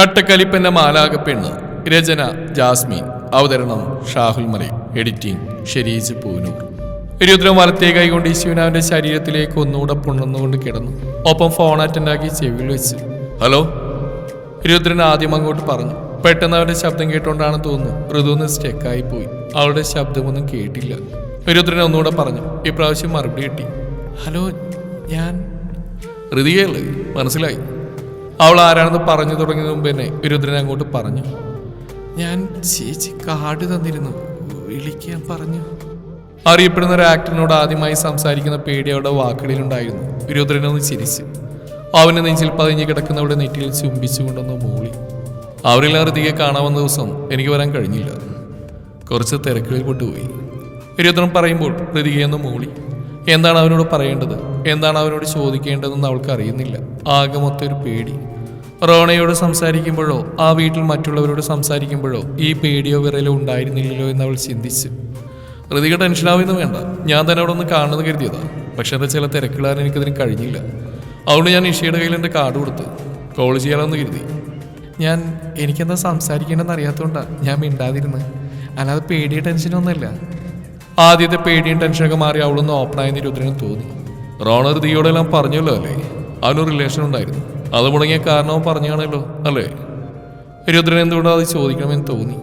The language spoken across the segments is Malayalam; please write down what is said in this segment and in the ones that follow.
കട്ടക്കലിപ്പന്റെ മാലാകപ്പെണ്ണ് രചന ജാസ്മിൻ. അവതരണം ഷാഹുൽ മലൈ എഡിറ്റിംഗ് ഷെരീജ് പൂനൂർ. രുദ്രം വലത്തേ കൈകൊണ്ട് ഈശുവിനാവിന്റെ ശരീരത്തിലേക്ക് ഒന്നുകൂടെ പുണർന്നുകൊണ്ട് കിടന്നു. ഒപ്പം ഫോൺ അറ്റൻഡാക്കി ചെവിയിൽ വെച്ച്. ഹലോ? രുദ്രൻ ആദ്യം അങ്ങോട്ട് പറഞ്ഞു. പെട്ടെന്ന് അവന്റെ ശബ്ദം കേട്ടോണ്ടാണ് തോന്നുന്നു ഋതുന്ന് സ്റ്റെക്കായി പോയി. അവളുടെ ശബ്ദമൊന്നും കേട്ടില്ല. രുദ്രൻ ഒന്നുകൂടെ പറഞ്ഞു. ഇപ്രാവശ്യം മറുപടി കിട്ടി. ഹലോ ഞാൻ ഋതികയല്ലേ? മനസ്സിലായി. അവൾ ആരാണെന്ന് പറഞ്ഞു തുടങ്ങിയതിന് മുമ്പ് തന്നെ അങ്ങോട്ട് പറഞ്ഞു. ഞാൻ ചേച്ചി കാർഡ് തന്നിരുന്നു. വിളിക്കാൻ പറഞ്ഞു. അറിയപ്പെടുന്ന ഒരു ആക്ടറിനോട് ആദ്യമായി സംസാരിക്കുന്ന പേടി അവളുടെ വാക്കുകളിലുണ്ടായിരുന്നു. രുദ്രനൊന്ന് ചിരിച്ച്. അവന് നെഞ്ചിൽ പതിഞ്ഞ് കിടക്കുന്നവളുടെ നെറ്റിയിൽ ചുംബിച്ചുകൊണ്ടൊന്ന് മൂളി. അവരെല്ലാം കാണാൻ കാണാവുന്ന ദിവസം എനിക്ക് വരാൻ കഴിഞ്ഞില്ല. കുറച്ച് തിരക്കുകളിൽ പെട്ടുപോയി. രുദ്രൻ പറയുമ്പോൾ ഋതികയൊന്ന് മൂളി. എന്താണ് അവനോട് പറയേണ്ടത്? എന്താണ് അവനോട് ചോദിക്കേണ്ടതെന്ന് അവൾക്ക് അറിയുന്നില്ല. ആകെ മൊത്തം ഒരു പേടി. റോണയോട് സംസാരിക്കുമ്പോഴോ ആ വീട്ടിൽ മറ്റുള്ളവരോട് സംസാരിക്കുമ്പോഴോ ഈ പേടിയോ വിറയിലോ ഉണ്ടായിരുന്നില്ലല്ലോ എന്ന് അവൾ ചിന്തിച്ചു. ഋതിക ടെൻഷനാവുന്നു വേണ്ട. ഞാൻ തന്നെ അവിടെ ഒന്ന് കാണുന്നത് കരുതിയതാ. പക്ഷെ എന്റെ ചില തിരക്കിടാൻ എനിക്കതിന് കഴിഞ്ഞില്ല. അതുകൊണ്ട് ഞാൻ ഇഷയുടെ കയ്യിൽ എന്റെ കാർഡ് കൊടുത്ത്. കോൾ ചെയ്യാമെന്ന് കരുതി. ഞാൻ എനിക്കെന്താ സംസാരിക്കേണ്ടെന്ന് അറിയാത്തതുകൊണ്ടാണ് ഞാൻ മിണ്ടാതിരുന്നത് അല്ലാതെ പേടിയ ടെൻഷനൊന്നുമല്ല ആദ്യത്തെ പേടിയും ടെൻഷനൊക്കെ മാറി അവളൊന്ന് ഓപ്പണായെന്ന് രുദ്രനും തോന്നി. റോണ ഋതിയോടെല്ലാം പറഞ്ഞല്ലോ അല്ലേ? അവനൊരു റിലേഷൻ ഉണ്ടായിരുന്നു. അത് മുടങ്ങിയ കാരണവും പറഞ്ഞാണല്ലോ അല്ലേ? രുദ്രൻ എന്തുകൊണ്ടോ അത് ചോദിക്കണമെന്ന് തോന്നി?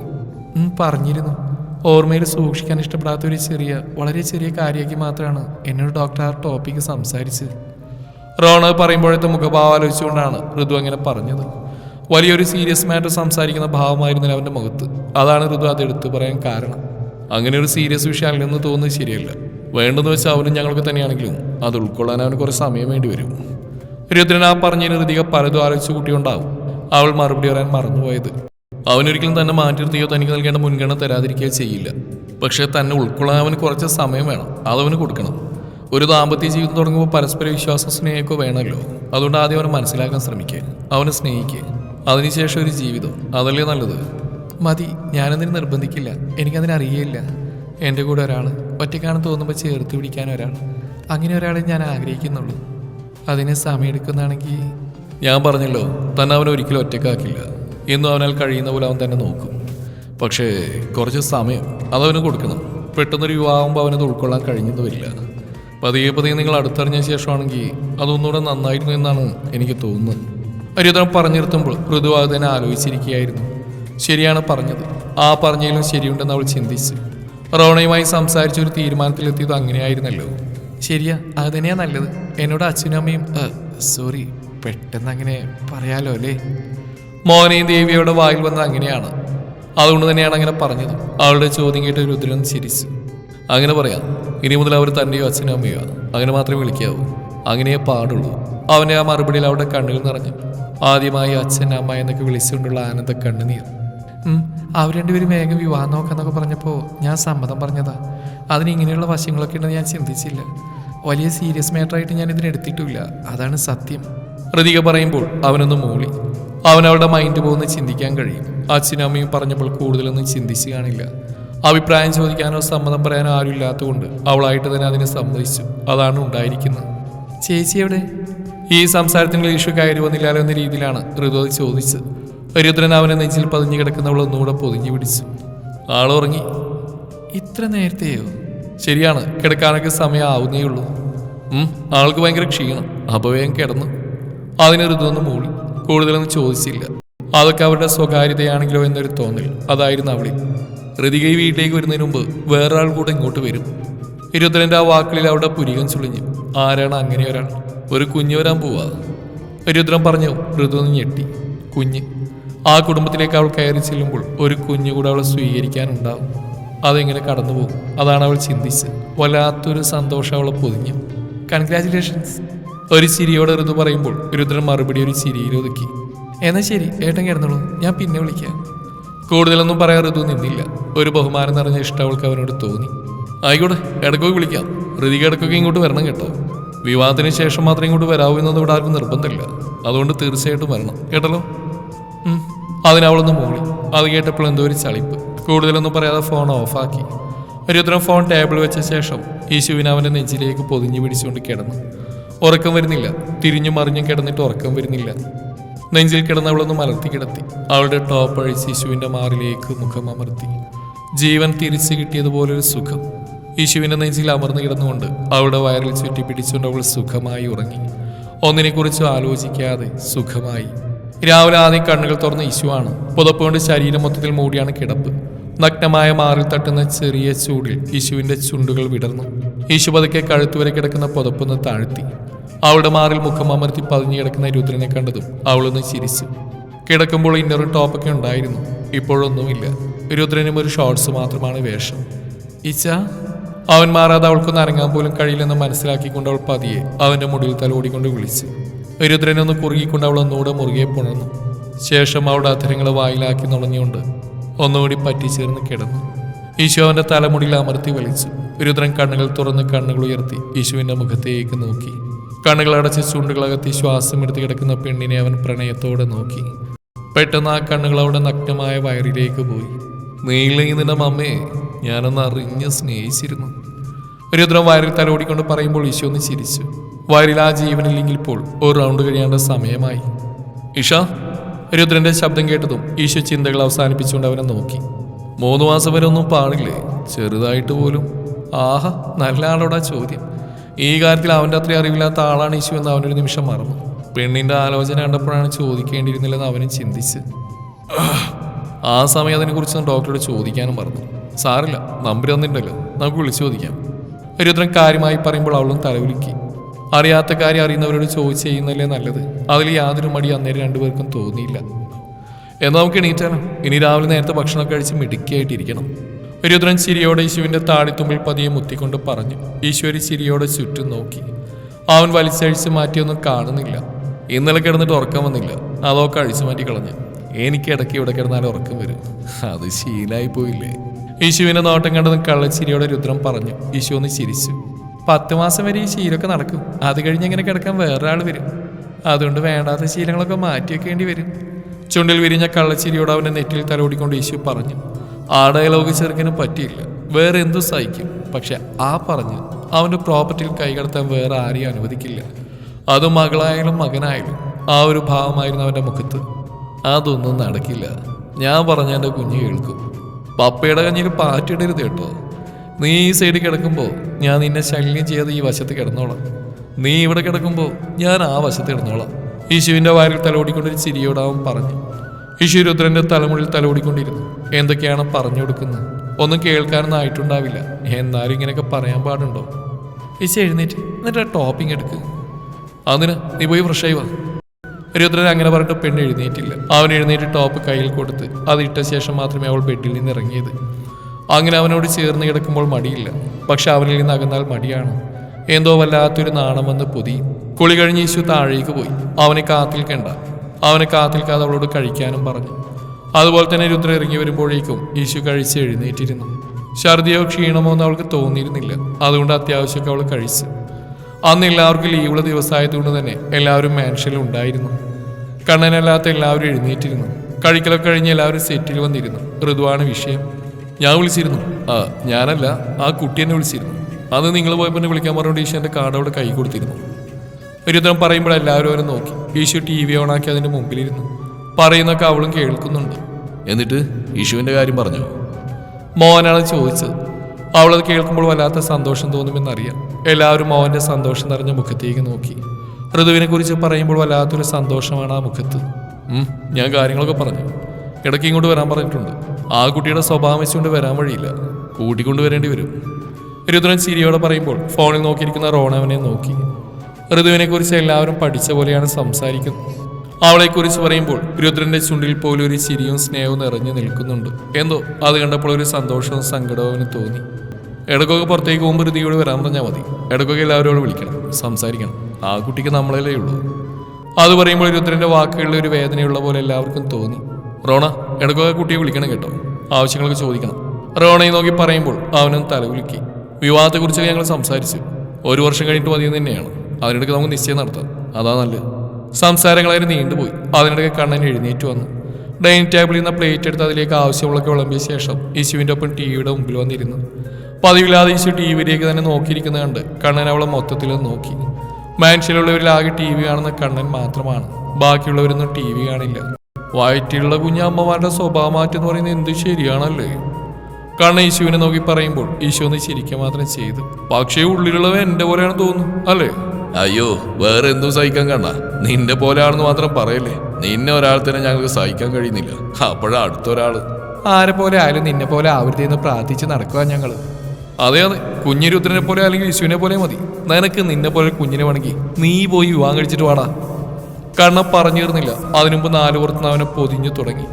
പറഞ്ഞിരുന്നു. ഓർമ്മയിൽ സൂക്ഷിക്കാൻ ഇഷ്ടപ്പെടാത്ത ഒരു ചെറിയ വളരെ ചെറിയ കാര്യമാക്കി മാത്രമാണ് എന്നോട് ഡോക്ടർ ആ ടോപ്പിക്ക് സംസാരിച്ചത്. റോണ പറയുമ്പോഴത്തെ മുഖഭാവം ആലോചിച്ചുകൊണ്ടാണ് ഋതു അങ്ങനെ പറഞ്ഞത്. വലിയൊരു സീരിയസ് മാറ്റർ സംസാരിക്കുന്ന ഭാവമായിരുന്നില്ല അവന്റെ മുഖത്ത്. അതാണ് ഋതു അത് എടുത്തു പറയാൻ കാരണം. അങ്ങനെ ഒരു സീരിയസ് വിഷയം അല്ലെന്ന് തോന്നുന്നത് ശരിയല്ല. വേണ്ടെന്ന് വെച്ചാൽ അവനും ഞങ്ങൾക്ക് തന്നെയാണെങ്കിലും അത് ഉൾക്കൊള്ളാൻ അവന് കുറേ സമയം വേണ്ടി വരും. രുദ്രൻ ആ പറഞ്ഞതിന് ഋതിക പലതും ആലോചിച്ച് കൂട്ടിയുണ്ടാവും. അവൾ മറുപടി പറയാൻ മറന്നുപോയത്. അവനൊരിക്കലും തന്നെ മാറ്റി നിർത്തിയോ തനിക്ക് നൽകേണ്ട മുൻഗണന തരാതിരിക്കുകയോ ചെയ്യില്ല. പക്ഷേ തന്നെ ഉൾക്കൊള്ളാൻ അവന് കുറച്ച് സമയം വേണം. അതവന് കൊടുക്കണം. ഒരു ദാമ്പത്യ ജീവിതം തുടങ്ങുമ്പോൾ പരസ്പര വിശ്വാസ സ്നേഹമൊക്കെ വേണമല്ലോ. അതുകൊണ്ട് ആദ്യം അവനെ മനസ്സിലാക്കാൻ ശ്രമിക്കുക. അവനെ സ്നേഹിക്കുക. അതിനുശേഷം ഒരു ജീവിതം. അതല്ലേ നല്ലത്? മതി. ഞാനതിന് നിർബന്ധിക്കില്ല. എനിക്കതിനറിയില്ല എന്റെ കൂടെ ഒരാൾ ഒറ്റക്കാണെന്ന് തോന്നുമ്പോൾ ചേർത്ത് പിടിക്കാൻ ഒരാൾ. അങ്ങനെ ഒരാളെ ഞാൻ ആഗ്രഹിക്കുന്നുള്ളൂ. അതിന് സമയമെടുക്കുന്നതാണെങ്കിൽ ഞാൻ പറഞ്ഞല്ലോ തന്നെ അവനെ ഒരിക്കലും ഒറ്റക്കാക്കില്ല. എന്നും അവനാൽ കഴിയുന്ന പോലെ അവൻ തന്നെ നോക്കും. പക്ഷേ കുറച്ച് സമയം അതവന് കൊടുക്കണം. പെട്ടെന്നൊരു യുവാവുമ്പോൾ അവനത് ഉൾക്കൊള്ളാൻ കഴിഞ്ഞെന്ന് വരില്ല. പതിയെ പതിയെ നിങ്ങൾ അടുത്തറിഞ്ഞ ശേഷമാണെങ്കിൽ അതൊന്നുകൂടെ നന്നായിരുന്നു എന്നാണ് എനിക്ക് തോന്നുന്നത്. അരിതം പറഞ്ഞു നിർത്തുമ്പോൾ മൃദുവാഗ് തന്നെ ആലോചിച്ചിരിക്കുകയായിരുന്നു. ശരിയാണ് പറഞ്ഞത്. ആ പറഞ്ഞതിലും ശരിയുണ്ടെന്ന് അവൾ ചിന്തിച്ച്. റോണയുമായി സംസാരിച്ചൊരു തീരുമാനത്തിലെത്തിയത് അങ്ങനെയായിരുന്നല്ലോ. ശരിയാ അത് തന്നെയാ നല്ലത്. എന്നോട് അച്ഛനും അമ്മയും സോറി പെട്ടെന്ന് അങ്ങനെ പറയാലോ അല്ലേ? മോനെയും ദേവിയുടെ വായിൽ വന്നത് അങ്ങനെയാണ്. അതുകൊണ്ട് തന്നെയാണ് അങ്ങനെ പറഞ്ഞത്. അവളുടെ ചോദ്യം കേട്ട് രുദ്രൻ ചിരിച്ചു. അങ്ങനെ പറയാം ഇനി മുതൽ അവർ തന്റെയോ അച്ഛനും അമ്മയോ അങ്ങനെ മാത്രമേ വിളിക്കാവൂ. അങ്ങനെയേ പാടുള്ളൂ. അവന്റെ ആ മറുപടിയിൽ അവളുടെ കണ്ണുകൾ നിറഞ്ഞു. ആദ്യമായി അച്ഛൻ അമ്മ എന്നൊക്കെ വിളിച്ചുകൊണ്ടുള്ള ആനന്ദ കണ്ണുനീർ. അവർ രണ്ടുപേരും വേഗം വിവാഹം നോക്കാന്നൊക്കെ പറഞ്ഞപ്പോൾ ഞാൻ സമ്മതം പറഞ്ഞതാ. അതിന് ഇങ്ങനെയുള്ള വശങ്ങളൊക്കെ ഉണ്ടെന്ന് ഞാൻ ചിന്തിച്ചില്ല. വലിയ സീരിയസ് മാറ്ററായിട്ട് ഞാൻ ഇതിനെടുത്തിട്ടില്ല അതാണ് സത്യം. ഋതിക പറയുമ്പോൾ അവനൊന്ന് മൂളി. അവൻ അവളുടെ മൈൻഡ് പോകുന്ന ചിന്തിക്കാൻ കഴിയും. അച്ഛനും അമ്മയും പറഞ്ഞപ്പോൾ കൂടുതലൊന്നും ചിന്തിച്ച് കാണില്ല. അഭിപ്രായം ചോദിക്കാനോ സമ്മതം പറയാനോ ആരും ഇല്ലാത്തതുകൊണ്ട് അവളായിട്ട് തന്നെ അതിനെ സമ്മതിച്ചു. അതാണ് ഉണ്ടായിരിക്കുന്നത്. ചേച്ചി എവിടെ? ഈ സംസാരത്തിന് ഇഷ്യൂ കയറി വന്നില്ലാലോ എന്ന രീതിയിലാണ് ഋതു അത് ചോദിച്ചത്. രുദ്രൻ അവനെ നെഞ്ചിൽ പതിഞ്ഞു കിടക്കുന്നവൾ ഒന്നുകൂടെ പൊതിഞ്ഞു പിടിച്ചു. ആളുറങ്ങി ഇത്ര നേരത്തെയോ? ശരിയാണ്. കിടക്കാനൊക്കെ സമയം ആവുന്നേ ഉള്ളൂ ആൾക്ക് ഭയങ്കര ക്ഷീണം. അപവേഗം കിടന്നു. അതിനൊരു ഋതുവൊന്ന് മൂളി കൂടുതലൊന്നും ചോദിച്ചില്ല. അതൊക്കെ അവരുടെ സ്വകാര്യതയാണെങ്കിലോ എന്നൊരു തോന്നൽ. അതായിരുന്നു അവളിൽ ഋതിക വീട്ടിലേക്ക് വരുന്നതിന് മുമ്പ് വേറൊരാൾ കൂടെ ഇങ്ങോട്ട് വരും. രുദ്രന്റെ ആ വാക്കുകളിൽ അവരുടെ പുരികം ചുളിഞ്ഞു. ആരാണ് അങ്ങനെ ഒരാൾ? ഒരു കുഞ്ഞു വരാൻ പോവാ. രുദ്രൻ പറഞ്ഞു ഋതു ഞെട്ടി. കുഞ്ഞ്. ആ കുടുംബത്തിലേക്ക് അവൾ കയറി ചെല്ലുമ്പോൾ ഒരു കുഞ്ഞു കൂടെ അവളെ സ്വീകരിക്കാനുണ്ടാവും. അതെങ്ങനെ കടന്നുപോകും. അതാണ് അവൾ ചിന്തിച്ച് വല്ലാത്തൊരു സന്തോഷം അവളെ പൊതിഞ്ഞു. കൺഗ്രാചുലേഷൻസ് ഒരു ചിരിയോടെ ഋതു പറയുമ്പോൾ രുദ്രൻ മറുപടി ഒരു ചിരിയിൽ ഒതുക്കി. എന്നാ ശരി ഏട്ടൻ കിടന്നോളൂ. ഞാൻ പിന്നെ വിളിക്കാം. കൂടുതലൊന്നും പറയാൻ ഋതു നിന്നില്ല. ഒരു ബഹുമാനം നിറഞ്ഞ ഇഷ്ടം അവൾക്ക് അവനോട് തോന്നി. ആയിക്കോട്ടെ ഇടയ്ക്കൊക്കെ വിളിക്കാം. ഋതിക ഇടയ്ക്കൊക്കെ ഇങ്ങോട്ട് വരണം കേട്ടോ. വിവാഹത്തിന് ശേഷം മാത്രം ഇങ്ങോട്ട് വരാവൂ എന്നൊന്നും ഇവിടെ ആർക്കും നിർബന്ധമില്ല. അതുകൊണ്ട് തീർച്ചയായിട്ടും വരണം. കേട്ടല്ലോ. അതിനവളൊന്ന് മൂളി. അത് കേട്ടപ്പോൾ എന്തോ ഒരു ചളിപ്പ്. കൂടുതലൊന്നും പറയാതെ ഫോൺ ഓഫാക്കി രുദ്രൻ ഫോൺ ടേബിൾ വെച്ച ശേഷം യേശുവിനെ അവന്റെ നെഞ്ചിലേക്ക് പൊതിഞ്ഞു പിടിച്ചുകൊണ്ട് കിടന്നു. ഉറക്കം വരുന്നില്ല. തിരിഞ്ഞു മറിഞ്ഞും കിടന്നിട്ട് ഉറക്കം വരുന്നില്ല. നെഞ്ചിൽ കിടന്ന് അവളൊന്ന് മലർത്തി കിടത്തി. അവളുടെ ടോപ്പ് അഴിച്ച് യേശുവിന്റെ മാറിലേക്ക് മുഖം അമർത്തി. ജീവൻ തിരിച്ചു കിട്ടിയതുപോലൊരു സുഖം. യേശുവിന്റെ നെഞ്ചിൽ അമർന്നു കിടന്നുകൊണ്ട് അവളുടെ വയറിൽ ചുറ്റി പിടിച്ചുകൊണ്ട് അവൾ സുഖമായി ഉറങ്ങി. ഒന്നിനെക്കുറിച്ചും ആലോചിക്കാതെ സുഖമായി. രാവിലെ ആദ്യം കണ്ണുകൾ തുറന്ന യേശുവാണ് പുതപ്പുകൊണ്ട് ശരീരം മൊത്തത്തിൽ മൂടിയാണ് കിടപ്പ്. നഗ്നമായ മാറിൽ തട്ടുന്ന ചെറിയ ചൂടിൽ യേശുവിന്റെ ചുണ്ടുകൾ വിടർന്നു. യേശു പതുക്കെ കഴുത്തുവരെ കിടക്കുന്ന പുതപ്പൊന്ന് താഴ്ത്തി. അവളുടെ മാറിൽ മുഖം അമർത്തി പതിഞ്ഞു കിടക്കുന്ന രുദ്രനെ കണ്ടതും അവളൊന്ന് ചിരിച്ചു. കിടക്കുമ്പോൾ ഇന്നറും ടോപ്പൊക്കെ ഉണ്ടായിരുന്നു. ഇപ്പോഴൊന്നുമില്ല. രുദ്രനും ഒരു ഷോർട്സ് മാത്രമാണ് വേഷം. ഇച്ച അവൻ മാറാതെ അവൾക്കൊന്ന് അനങ്ങാൻ പോലും കഴിയില്ലെന്ന് മനസ്സിലാക്കിക്കൊണ്ട് അവൾ പതിയെ അവന്റെ മുടിയിൽ തലോടിക്കൊണ്ട് വിളിച്ചു. രുദ്രനൊന്ന് കുറുകിക്കൊണ്ട് അവൾ ഒന്നുകൂടെ മുറുകെ പുണർന്നു. ശേഷം അവളുടെ അധരങ്ങൾ വായിലാക്കി നുളഞ്ഞുകൊണ്ട് ഒന്നുകൂടി പറ്റിച്ചേർന്ന് കിടന്നു. ഈശോ അവന്റെ തലമുടിയിൽ അമർത്തി വലിച്ചു. രുദ്രൻ കണ്ണുകൾ തുറന്ന് കണ്ണുകൾ ഉയർത്തി യേശുവിന്റെ മുഖത്തേക്ക് നോക്കി. കണ്ണുകൾ അടച്ച് ചുണ്ടുകളകത്തി ശ്വാസം എടുത്ത് കിടക്കുന്ന പെണ്ണിനെ അവൻ പ്രണയത്തോടെ നോക്കി. പെട്ടെന്ന് ആ കണ്ണുകൾ അവിടെ നഗ്നമായ വയറിലേക്ക് പോയി. നീളി നിന്റെ മമ്മയെ ഞാനൊന്ന് അറിഞ്ഞ് സ്നേഹിച്ചിരുന്നു. രുദ്രം വയറിൽ തലോടിക്കൊണ്ട് പറയുമ്പോൾ ഈശോ ഒന്ന് ചിരിച്ചു. വയറിൽ ആ ജീവനില്ലെങ്കിൽ ഇപ്പോൾ ഒരു റൗണ്ട് കഴിയേണ്ട സമയമായി. ഇഷ രുദ്രന്റെ ശബ്ദം കേട്ടതും ഈശോ ചിന്തകൾ അവസാനിപ്പിച്ചുകൊണ്ട് അവനെ നോക്കി. മൂന്ന് മാസം വരെ ഒന്നും പാടില്ലേ? ചെറുതായിട്ട് പോലും. ആഹ നല്ല ആളോടാ ചോദ്യം. ഈ കാര്യത്തിൽ അവന്റെ അത്രയും അറിവില്ലാത്ത ആളാണ് ഈശോ എന്ന് അവനൊരു നിമിഷം മറന്നു. പെണ്ണിന്റെ ആലോചന കണ്ടപ്പോഴാണ് ചോദിക്കേണ്ടിയിരുന്നില്ലെന്ന് അവനും ചിന്തിച്ച്. ആ സമയം അതിനെക്കുറിച്ച് ഡോക്ടറോട് ചോദിക്കാനും മറന്നു. സാറില്ല നമ്പർ തന്നിട്ടുണ്ടല്ലോ. നമുക്ക് വിളിച്ചു ചോദിക്കാം. രുദ്രൻ കാര്യമായി പറയുമ്പോൾ അവളും തലവിളിക്കി അറിയാത്ത കാര്യം അറിയുന്നവരോട് ചോദിച്ച് ചെയ്യുന്നല്ലേ നല്ലത്. അതിൽ യാതൊരു മടി അന്നേരം രണ്ടുപേർക്കും തോന്നിയില്ല. എന്നാൽ നമുക്ക് എണീറ്റാലോ? ഇനി രാവിലെ നേരത്തെ ഭക്ഷണം കഴിച്ച് മിടുക്കിയായിട്ടിരിക്കണം. രുദ്രൻ ചിരിയോടെ യേശുവിന്റെ താടിത്തുമ്പിൽ പതിയെ മുത്തിക്കൊണ്ട് പറഞ്ഞു. ഈശ്വരി ചിരിയോടെ ചുറ്റും നോക്കി. അവൻ വലിച്ചഴിച്ച് മാറ്റിയൊന്നും കാണുന്നില്ല. ഇന്നലെ കിടന്നിട്ട് ഉറക്കം വന്നില്ല. അതൊക്കെ അഴിച്ചു മാറ്റി കളഞ്ഞു. എനിക്ക് ഇടയ്ക്ക് ഇവിടെ കിടന്നാൽ ഉറക്കം വരും. അത് ശീലായി പോയില്ലേ? യേശുവിന്റെ നോട്ടം കണ്ടതും കള്ളച്ചിരിയോടെ രുദ്രം പറഞ്ഞു. യേശു ഒന്ന് ചിരിച്ചു. പത്ത് മാസം വരെ ഈ ശീലമൊക്കെ നടക്കും. അത് കഴിഞ്ഞ് ഇങ്ങനെ കിടക്കാൻ വേറൊരാൾ വരും. അതുകൊണ്ട് വേണ്ടാത്ത ശീലങ്ങളൊക്കെ മാറ്റി വെക്കേണ്ടി വരും. ചുണ്ടിൽ വിരിഞ്ഞ കള്ളച്ചിരിയോട് അവന്റെ നെറ്റിൽ തലോടിക്കൊണ്ട് യേശു പറഞ്ഞു ആ ഡയലോഗ് ചെറുക്കിന് പറ്റിയില്ല. വേറെ എന്തു സഹിക്കും. പക്ഷെ ആ പറഞ്ഞ് അവന്റെ പ്രോപ്പർട്ടിയിൽ കൈകടത്താൻ വേറെ ആരെയും അനുവദിക്കില്ല. അത് മകളായാലും മകനായാലും ആ ഒരു ഭാവമായിരുന്നു അവന്റെ മുഖത്ത്. അതൊന്നും നടക്കില്ല. ഞാൻ പറഞ്ഞ എന്റെ കുഞ്ഞ് കേൾക്കും. പപ്പയുടെ കഞ്ഞിൽ പാറ്റിടരുത് കേട്ടോ. നീ ഈ സൈഡിൽ കിടക്കുമ്പോൾ ഞാൻ നിന്നെ ശല്യം ചെയ്യാതെ ഈ വശത്ത് കിടന്നോളാം. നീ ഇവിടെ കിടക്കുമ്പോൾ ഞാൻ ആ വശത്ത് കിടന്നോളാം. യേശുവിന്റെ വാരിൽ തലോടിക്കൊണ്ടൊരു ചിരിയോടാവും പറഞ്ഞു യേശു രുദ്രന്റെ തലമുടിയിൽ തലോടിക്കൊണ്ടിരുന്നു. എന്തൊക്കെയാണ് പറഞ്ഞു കൊടുക്കുന്നത്? ഒന്നും കേൾക്കാനൊന്നും ആയിട്ടുണ്ടാവില്ല എന്നാലും ഇങ്ങനെയൊക്കെ പറയാൻ പാടുണ്ടോ? യേശു എഴുന്നേറ്റ് എന്നിട്ട് ആ ടോപ്പിംഗ് എടുക്ക്. അതിന് നീ പോയി ഫ്രഷായി വാ. രുദ്രൻ അങ്ങനെ പറഞ്ഞിട്ട് പെണ്ണ് എഴുന്നേറ്റില്ല. അവൻ എഴുന്നേറ്റ് ടോപ്പ് കയ്യിൽ കൊടുത്ത് അതിട്ട ശേഷം മാത്രമേ അവൾ ബെഡിൽ നിന്ന് ഇറങ്ങിയത്. അങ്ങനെ അവനോട് ചേർന്ന് കിടക്കുമ്പോൾ മടിയില്ല. പക്ഷെ അവനിൽ നിന്ന് അകന്നാൽ മടിയാണ്? എന്തോ വല്ലാത്തൊരു നാണം വന്ന് പൊതി. കുളി കഴിഞ്ഞ് യേശു താഴേക്ക് പോയി. അവനെ കാത്തിൽക്കണ്ട അവനെ കാത്തിൽക്കാതെ അവളോട് കഴിക്കാനും പറഞ്ഞു. അതുപോലെ തന്നെ രുദ്ര ഇറങ്ങി വരുമ്പോഴേക്കും യേശു കഴിച്ച് എഴുന്നേറ്റിരുന്നു. ഛർദിയോ ക്ഷീണമോ എന്ന് അവൾക്ക് തോന്നിയിരുന്നില്ല. അതുകൊണ്ട് അത്യാവശ്യമൊക്കെ അവൾ കഴിച്ചു. അന്ന് എല്ലാവർക്കും ലീവുള്ള ദിവസമായതുകൊണ്ട് തന്നെ എല്ലാവരും മാൻഷനിൽ ഉണ്ടായിരുന്നു. കണ്ണനല്ലാത്ത എല്ലാവരും എഴുന്നേറ്റിരുന്നു. കഴിക്കലൊക്കെ കഴിഞ്ഞ് എല്ലാവരും സെറ്റിൽ വന്നിരുന്നു. ഋതുവാണ് വിഷയം. ഞാൻ വിളിച്ചിരുന്നു. ആ ഞാനല്ല ആ കുട്ടി എന്നെ വിളിച്ചിരുന്നു. അന്ന് നിങ്ങൾ പോയപ്പോൾ എന്നെ വിളിക്കാൻ പറഞ്ഞുകൊണ്ട് ഈശോ എന്റെ കാർഡ് അവിടെ കൈ കൊടുത്തിരുന്നു. ഒരുത്തരം പറയുമ്പോൾ എല്ലാവരും അവരെ നോക്കി. ഈശു ടി വി ഓണാക്കി അതിന്റെ മുമ്പിലിരുന്നു. പറയുന്നൊക്കെ അവളും കേൾക്കുന്നുണ്ട്. എന്നിട്ട് ഈശുവിന്റെ കാര്യം പറഞ്ഞു? മോഹനാണ് ചോദിച്ചത്. അവളത് കേൾക്കുമ്പോൾ വല്ലാത്ത സന്തോഷം തോന്നുമെന്നറിയാം. എല്ലാവരും മോഹന്റെ സന്തോഷം നിറഞ്ഞ മുഖത്തേക്ക് നോക്കി. ഋതുവിനെ കുറിച്ച് പറയുമ്പോൾ വല്ലാത്തൊരു സന്തോഷമാണ് ആ മുഖത്ത്. ഞാൻ കാര്യങ്ങളൊക്കെ പറഞ്ഞു. ഇടയ്ക്ക് ഇങ്ങോട്ട് വരാൻ പറഞ്ഞിട്ടുണ്ട്. ആ കുട്ടിയുടെ സ്വഭാവം വെച്ചുകൊണ്ട് വരാൻ വഴിയില്ല. കൂട്ടിക്കൊണ്ട് വരേണ്ടി വരും. രുദ്രൻ ചിരിയോടെ പറയുമ്പോൾ ഫോണിൽ നോക്കിയിരിക്കുന്ന റോണവനെ നോക്കി. ഋതുവിനെക്കുറിച്ച് എല്ലാവരും പഠിച്ച പോലെയാണ് സംസാരിക്കുന്നത്. അവളെക്കുറിച്ച് പറയുമ്പോൾ രുദ്രന്റെ ചുണ്ടിൽ പോലും ഒരു ചിരിയും സ്നേഹവും നിറഞ്ഞു നിൽക്കുന്നുണ്ട്. എന്തോ അത് കണ്ടപ്പോൾ ഒരു സന്തോഷവും സങ്കടവും തോന്നി. എടക്കൊക്കെ പുറത്തേക്ക് പോകുമ്പോൾ ഋതിയോട് വരാൻ പറഞ്ഞാൽ മതി. എടക്കൊക്കെ എല്ലാവരോടും വിളിക്കണം. സംസാരിക്കണം. ആ കുട്ടിക്ക് നമ്മളല്ലേ ഉള്ളൂ. അത് പറയുമ്പോൾ രുദ്രന്റെ വാക്കുകളിൽ ഒരു വേദനയുള്ള പോലെ എല്ലാവർക്കും തോന്നി. റോണ ഇടയ്ക്കൊക്കെ കുട്ടിയെ വിളിക്കണം കേട്ടോ. ആവശ്യങ്ങളൊക്കെ ചോദിക്കണം. റോണയെ നോക്കി പറയുമ്പോൾ അവനും തലകുലുക്കി. വിവാഹത്തെക്കുറിച്ചൊക്കെ ഞങ്ങൾ സംസാരിച്ചു. ഒരു വർഷം കഴിഞ്ഞിട്ട് മതിയെന്ന് തന്നെയാണ്. അതിനിടയ്ക്ക് നമുക്ക് നിശ്ചയം നടത്താം. അതാ നല്ലത്. സംസാരങ്ങളായിരുന്നു നീണ്ടുപോയി. അതിനിടയ്ക്ക് കണ്ണൻ എഴുന്നേറ്റ് വന്നു. ഡൈനിങ് ടേബിളിൽ നിന്ന് പ്ലേറ്റ് എടുത്ത് അതിലേക്ക് ആവശ്യമുള്ളൊക്കെ വിളമ്പിയ ശേഷം യേശുവിന്റെ ഒപ്പം ടി വിയുടെ മുമ്പിൽ വന്നിരുന്നു. പതിവില്ലാതെ യേശു ടി വിയിലേക്ക് തന്നെ നോക്കിയിരിക്കുന്നത് കണ്ട് കണ്ണൻ അവളെ മൊത്തത്തിൽ നോക്കി. മാൻഷനിലുള്ളവരിലാകെ ടി വി കാണുന്ന കണ്ണൻ മാത്രമാണ്. ബാക്കിയുള്ളവരൊന്നും ടി വി കാണില്ല. വയറ്റിലുള്ള കുഞ്ഞമ്മമാരുടെ സ്വഭാവമാറ്റം എന്ന് പറയുന്നത് എന്ത് ശരിയാണല്ലേ? കാരണം യേശുവിനെ നോക്കി പറയുമ്പോൾ ഈശോ ഒന്ന് ചിരിക്കുക മാത്രം ചെയ്തു. പക്ഷേ ഉള്ളിലുള്ളവ എന്റെ പോലെയാണ് തോന്നുന്നു അല്ലേ? അയ്യോ വേറെ എന്തും സഹിക്കാൻ കണ്ട. നിന്റെ പോലെയാണെന്ന് മാത്രം പറയല്ലേ? നിന്നെ ഒരാൾ തന്നെ ഞങ്ങൾക്ക് സഹിക്കാൻ കഴിയുന്നില്ല. അപ്പോഴാ അടുത്തൊരാൾ. ആരെ പോലെ ആയാലും നിന്നെ പോലെ ആവരുത് എന്ന് പ്രാർത്ഥിച്ച് നടക്കുക ഞങ്ങൾ. അതെ അതെ. കുഞ്ഞിരുദ്രനെ പോലെ അല്ലെങ്കിൽ യേശുവിനെ പോലെ മതി. നിനക്ക് നിന്നെ പോലെ കുഞ്ഞിനെ വേണമെങ്കിൽ നീ പോയി വിവാഹം കഴിച്ചിട്ട് വാടാ. കണ്ണൻ പറഞ്ഞിരുന്നില്ല. അതിനുമുമ്പ് നാലു പുറത്തുനിന്ന് അവനെ പൊതിഞ്ഞു തുടങ്ങി.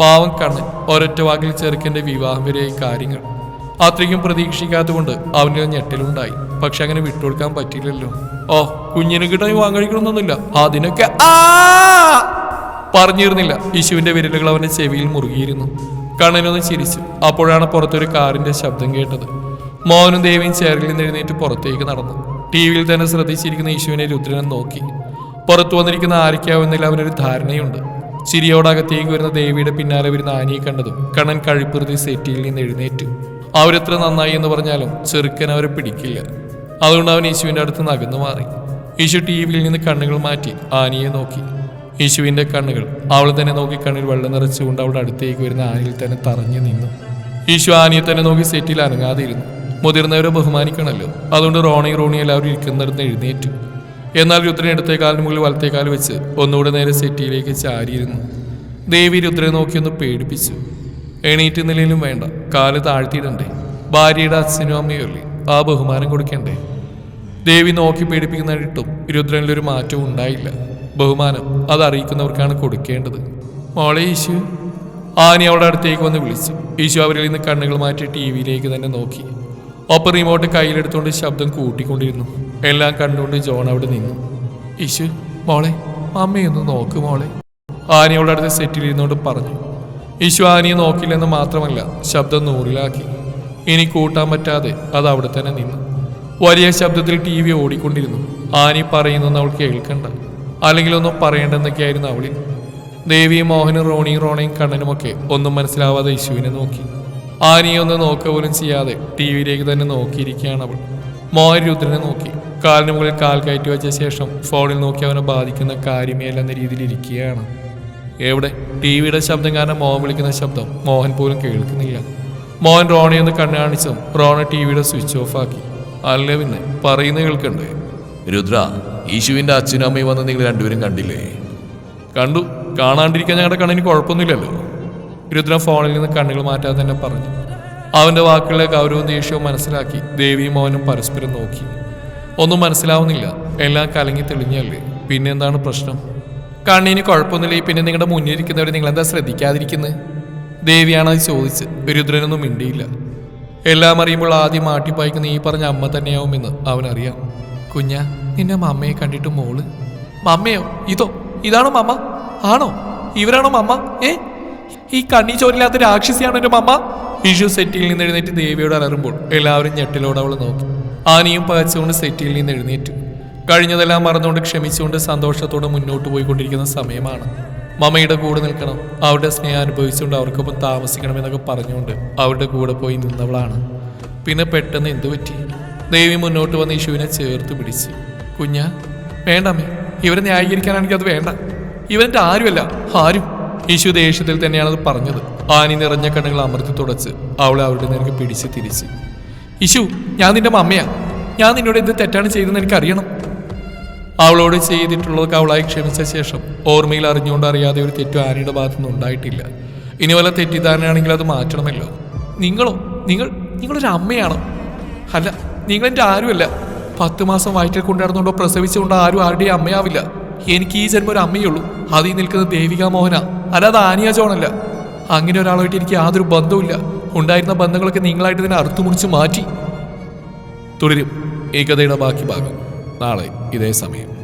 പാവം കണ്ണൻ ഒരൊറ്റ വാക്കിൽ ചെറുക്കന്റെ വിവാഹം വരെയായി കാര്യങ്ങൾ. അത്രയ്ക്കും പ്രതീക്ഷിക്കാത്തതുകൊണ്ട് അവന്റെ ഞെട്ടലുണ്ടായി. പക്ഷെ അങ്ങനെ വിട്ടുകൊടുക്കാൻ പറ്റില്ലല്ലോ ഓ കുഞ്ഞിന് കിട്ടാൻ വാങ്ങഴിക്കണമെന്നൊന്നുമില്ല. അതിനൊക്കെ ആ! പറഞ്ഞിരുന്നില്ല. യശുവിന്റെ വിരലുകൾ അവന്റെ ചെവിയിൽ മുറുകിയിരുന്നു. കണ്ണനൊന്ന് ചിരിച്ചു. അപ്പോഴാണ് പുറത്തൊരു കാറിന്റെ ശബ്ദം കേട്ടത്. മോഹനും ദേവിയും ചേറിൽ നിന്ന് എഴുന്നേറ്റ് പുറത്തേക്ക് നടന്നു. ടി വിയിൽ തന്നെ ശ്രദ്ധിച്ചിരിക്കുന്ന യേശുവിനെ രുദ്രനെ നോക്കി. പുറത്തു വന്നിരിക്കുന്ന ആരിക്കാവുന്നതിൽ അവനൊരു ധാരണയുണ്ട്. ചിരിയോടകത്തേക്ക് വരുന്ന ദേവിയുടെ പിന്നാലെ വരുന്ന ആനിയെ കണ്ടതും കണ്ണൻ കഴിപ്പുറുതി സെറ്റിയിൽ നിന്ന് എഴുന്നേറ്റു. അവരെത്ര നന്നായി എന്ന് പറഞ്ഞാലും ചെറുക്കൻ അവരെ പിടിക്കില്ല. അതുകൊണ്ട് അവൻ യേശുവിന്റെ അടുത്ത് നകന്നു മാറി. യേശു ടി വിയിൽ നിന്ന് കണ്ണുകൾ മാറ്റി ആനിയെ നോക്കി. യേശുവിന്റെ കണ്ണുകൾ അവൾ തന്നെ നോക്കി കണ്ണിൽ വെള്ളം നിറച്ചുകൊണ്ട് അവളുടെ അടുത്തേക്ക് വരുന്ന ആനയിൽ തന്നെ തറഞ്ഞു നിന്നു. യേശു ആനയെ തന്നെ നോക്കി സെറ്റിൽ അനങ്ങാതിരുന്നു. മുതിർന്നവരെ ബഹുമാനിക്കണമല്ലോ. അതുകൊണ്ട് റോണി റോണി എല്ലാവരും ഇരിക്കുന്നിടത്ത് എഴുന്നേറ്റു. എന്നാൽ രുദ്രൻ ഇടത്തെ കാലിന് മുകളിൽ വലത്തെ കാൽ വെച്ച് ഒന്നുകൂടെ നേരെ സെറ്റിയിലേക്ക് ചാരിയിരുന്നു. ദേവി രുദ്രനെ നോക്കി ഒന്ന് പേടിപ്പിച്ചു. എണീറ്റ് നിലയിലും വേണ്ട കാൽ താഴ്ത്തിയിടണ്ടേ. ഭാര്യയുടെ അച്ഛനും അമ്മയല്ലേ ആ ബഹുമാനം കൊടുക്കണ്ടേ? ദേവി നോക്കി പേടിപ്പിക്കുന്നതായിട്ടും രുദ്രനിലൊരു മാറ്റവും ഉണ്ടായില്ല. ബഹുമാനം അത് അറിയിക്കുന്നവർക്കാണ് കൊടുക്കേണ്ടത്. മോളെ ഈശു. ആനി അവളുടെ അടുത്തേക്ക് വന്ന് വിളിച്ചു. ഈശു അവരിൽ നിന്ന് കണ്ണുകൾ മാറ്റി ടി വിയിലേക്ക് തന്നെ നോക്കി. ഒപ്പം റിമോട്ട് കയ്യിലെടുത്തുകൊണ്ട് ശബ്ദം കൂട്ടിക്കൊണ്ടിരുന്നു. എല്ലാം കണ്ടുകൊണ്ട് ജോൺ അവിടെ നിന്നു. ഇശു മോളെ അമ്മയൊന്ന് നോക്ക് മോളെ ആനി അവളുടെ അടുത്ത് സെറ്റിൽ ഇരുന്നുകൊണ്ട് പറഞ്ഞു. ഇശു ആനിയെ നോക്കില്ലെന്ന് മാത്രമല്ല ശബ്ദം നൂറിലാക്കി. ഇനി കൂട്ടാൻ പറ്റാതെ അത് അവിടെ തന്നെ നിന്നു. വലിയ ശബ്ദത്തിൽ ടി വി ഓടിക്കൊണ്ടിരുന്നു. ആനി പറയുന്നൊന്നും അവൾ കേൾക്കണ്ട. അല്ലെങ്കിൽ ഒന്നും പറയേണ്ടെന്നൊക്കെയായിരുന്നു അവളിൽ. ദേവി മോഹനും റോണിയും റോണയും കണ്ണനുമൊക്കെ ഒന്നും മനസ്സിലാവാതെ യേശുവിനെ നോക്കി. ആനിയെ ഒന്ന് നോക്കുക പോലും ചെയ്യാതെ ടി വിയിലേക്ക് തന്നെ നോക്കിയിരിക്കുകയാണ് അവൾ. മോഹൻ രുദ്രനെ നോക്കി. കാലിന് മുകളിൽ കാൽ കയറ്റി വെച്ച ശേഷം ഫോണിൽ നോക്കി അവനെ ബാധിക്കുന്ന കാര്യമേ അല്ലെന്ന രീതിയിൽ ഇരിക്കുകയാണ്. എവിടെ? ടി വിയുടെ ശബ്ദം കാരണം മോഹൻ വിളിക്കുന്ന ശബ്ദം മോഹൻ പോലും കേൾക്കുന്നില്ല. മോഹൻ റോണി ഒന്ന് കണ്ണു കാണിച്ചും റോണ ടി വിയുടെ സ്വിച്ച് ഓഫ് ആക്കി. അല്ലേ പിന്നെ? പറയുന്ന കേൾക്കണ്ടേ? രുദ്ര ഈശുവിന്റെ അച്ഛനും അമ്മയും വന്ന് നിങ്ങൾ രണ്ടുപേരും കണ്ടില്ലേ? കണ്ടു. കാണാണ്ടിരിക്കാൻ ഞങ്ങളുടെ കണ്ണിന് കുഴപ്പമൊന്നുമില്ലല്ലോ. രുദ്ര ഫോണിൽ നിന്ന് കണ്ണുകൾ മാറ്റാതെ തന്നെ പറഞ്ഞു. അവന്റെ വാക്കുകളെ ഗൗരവവും ദേഷ്യവും മനസ്സിലാക്കി ദേവിയും മോഹനും പരസ്പരം നോക്കി. ഒന്നും മനസ്സിലാവുന്നില്ല. എല്ലാം കലങ്ങി തെളിഞ്ഞല്ലേ? പിന്നെന്താണ് പ്രശ്നം? കണ്ണിന് കുഴപ്പമൊന്നുമില്ല. പിന്നെ നിങ്ങളുടെ നിങ്ങൾ എന്താ ശ്രദ്ധിക്കാതിരിക്കുന്നത് ദേവിയാണ് അത് ചോദിച്ച് രുദ്രനൊന്നും മിണ്ടിയില്ല. എല്ലാം അറിയുമ്പോൾ ആദ്യം മാട്ടിപ്പായിക്കുന്ന ഈ പറഞ്ഞ അമ്മ തന്നെയാവുമെന്ന് അവനറിയാം. കുഞ്ഞ നിന്നെ മമ്മയെ കണ്ടിട്ട് മോൾ? മമ്മയോ? ഇതോ? ഇതാണോ മമ്മ? ആണോ? ഇവരാണോ മമ്മ? ഏ? ഈ കണ്ണി ചോരില്ലാത്ത രാക്ഷസിയാണോ എന്റെ മമ്മ? വിഷു സെറ്റിൽ നിന്ന് എഴുന്നേറ്റ് ദേവിയോട് അലറുമ്പോൾ എല്ലാവരും ഞെട്ടിലോട് അവൾ നോക്കി. ആനിയും പകച്ചുകൊണ്ട് സെറ്റിയിൽ നിന്ന് എഴുന്നേറ്റു. കഴിഞ്ഞതെല്ലാം മറന്നുകൊണ്ട് ക്ഷമിച്ചുകൊണ്ട് സന്തോഷത്തോടെ മുന്നോട്ട് പോയിക്കൊണ്ടിരിക്കുന്ന സമയമാണ്. മമ്മയുടെ കൂടെ നിൽക്കണം. അവരുടെ സ്നേഹം അനുഭവിച്ചുകൊണ്ട് അവർക്കൊപ്പം താമസിക്കണമെന്നൊക്കെ പറഞ്ഞുകൊണ്ട് അവരുടെ കൂടെ പോയി നിന്നവളാണ്. പിന്നെ പെട്ടെന്ന് എന്തു പറ്റി? ദേവി മുന്നോട്ട് വന്ന് യേശുവിനെ ചേർത്ത് പിടിച്ച്. കുഞ്ഞ വേണ്ടമ്മേ ഇവരെ ന്യായീകരിക്കാനാണെങ്കിൽ അത് വേണ്ട. ഇവന്റെ ആരുമല്ല ആരും. യേശു ദേഷ്യത്തിൽ തന്നെയാണത് പറഞ്ഞത്. ആനി നിറഞ്ഞ കണ്ണുകൾ അമർത്തി തുടച്ച് അവളെ അവരുടെ നേർക്ക് പിടിച്ച് തിരിച്ച്. ഇശു ഞാൻ നിന്റെ മമ്മയാ. ഞാൻ നിന്നോട് എന്ത് തെറ്റാണ് ചെയ്തതെന്ന് എനിക്കറിയണം. അവളോട് ചെയ്തിട്ടുള്ളതൊക്കെ അവളായി ക്ഷമിച്ച ശേഷം ഓർമ്മയിൽ അറിഞ്ഞുകൊണ്ട് അറിയാതെ ഒരു തെറ്റു ആനയുടെ ഭാഗത്തുനിന്ന് ഉണ്ടായിട്ടില്ല. ഇനി വല്ല തെറ്റിദ്ധാരണയാണെങ്കിൽ അത് മാറ്റണമല്ലോ. നിങ്ങളോ? നിങ്ങൾ നിങ്ങളൊരു അമ്മയാണ്? അല്ല നിങ്ങളെന്റെ ആരുമല്ല. പത്ത് മാസം വയറ്റിൽ കൊണ്ടുനടന്നുകൊണ്ടോ പ്രസവിച്ചുകൊണ്ടോ ആരും ആരുടെയും അമ്മയാവില്ല. എനിക്ക് ഈ ജന്മം ഒരു അമ്മയുള്ളൂ അതിൽ നിൽക്കുന്നത് ദേവിക മോഹന അല്ലാതെ ആനിയ ജോണല്ല അങ്ങനെ ഒരാളായിട്ട് എനിക്ക് യാതൊരു ബന്ധവുമില്ല. ഉണ്ടായിരുന്ന ബന്ധങ്ങളൊക്കെ നിങ്ങളായിട്ട് ഇതിനെ അറുത്തു മുറിച്ച് മാറ്റി. തുടരും. ഈ കഥയുടെ ബാക്കി ഭാഗം. നാളെ ഇതേ സമയം.